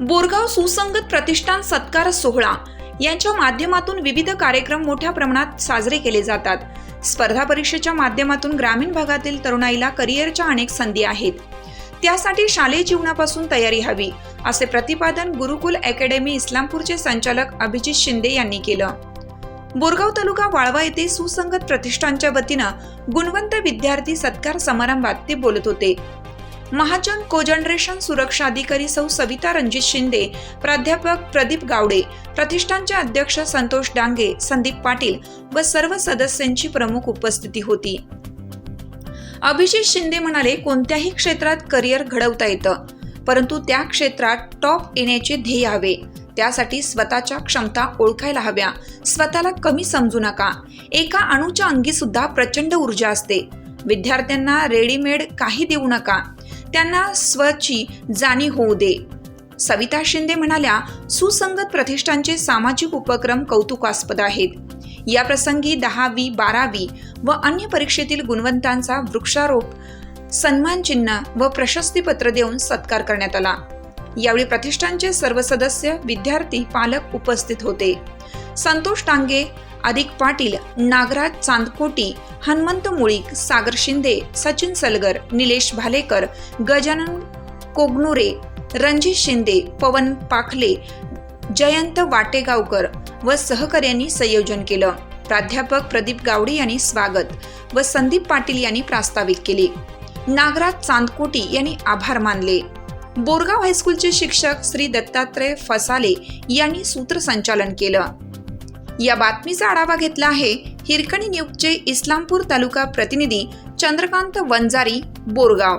बोरगाव सुसंगत प्रतिष्ठान सत्कार सोहळा. यांच्या माध्यमातून विविध कार्यक्रम मोठ्या प्रमाणात साजरे केले जातात. स्पर्धा परीक्षेच्या माध्यमातून ग्रामीण भागातील तरुणाईला करिअरच्या अनेक संधी आहेत. त्यासाठी शालेय जीवनापासून तयारी हवी असे प्रतिपादन गुरुकुल अकॅडमी इस्लामपूरचे संचालक अभिजित शिंदे यांनी केलं. बोरगाव तालुका वाळवा येथे सुसंगत प्रतिष्ठानच्या वतीनं गुणवंत विद्यार्थी सत्कार समारंभात ते बोलत होते. महाजन कोजनरेशन सुरक्षा अधिकारी सौ सविता रणजित शिंदे प्राध्यापक प्रदीप गावडे प्रतिष्ठानचे अध्यक्ष संतोष डांगे संदीप पाटील व सर्व सदस्यांची प्रमुख उपस्थिती होती. अभिजित शिंदे म्हणाले कोणत्याही क्षेत्रात करिअर घडवता येतं परंतु त्या क्षेत्रात टॉप येण्याचे ध्येय हवे. त्यासाठी स्वतःच्या क्षमता ओळखायला हव्या. स्वतःला कमी समजू नका. एका अणूच्या अंगी सुद्धा प्रचंड ऊर्जा असते. विद्यार्थ्यांना रेडीमेड काही देऊ नका. त्यांना स्वची जाणीव होऊ दे. सविता शिंदे म्हणाल्या सुसंगत प्रतिष्ठानचे सामाजिक उपक्रम कौतुकास्पद आहेत. या प्रसंगी दहावी बारावी व अन्य परीक्षेतील गुणवंतांचा वृक्षारोप सन्मान चिन्ह व प्रशस्तीपत्र देऊन सत्कार करण्यात आला. यावेळी प्रतिष्ठानचे सर्व सदस्य विद्यार्थी पालक उपस्थित होते. संतोष टांगे अधिक पाटील नागराज चांदकोटी हनुमंत मुळीक सागर शिंदे सचिन सलगर निलेश भालेकर गजानन कोगनुरे रणजित शिंदे पवन पाखले जयंत वाटेगावकर व सहकार्यांनी संयोजन केलं. प्राध्यापक प्रदीप गावडे यांनी स्वागत व संदीप पाटील यांनी प्रास्ताविक केले. नागराज चांदकोटी यांनी आभार मानले. बोरगाव हायस्कूलचे शिक्षक श्री दत्तात्रय फसाले यांनी सूत्रसंचालन केलं. या बातमीचा आढावा घेतला आहे हिरकणी न्यूजचे इस्लामपूर तालुका प्रतिनिधी चंद्रकांत वंजारी बोरगाव.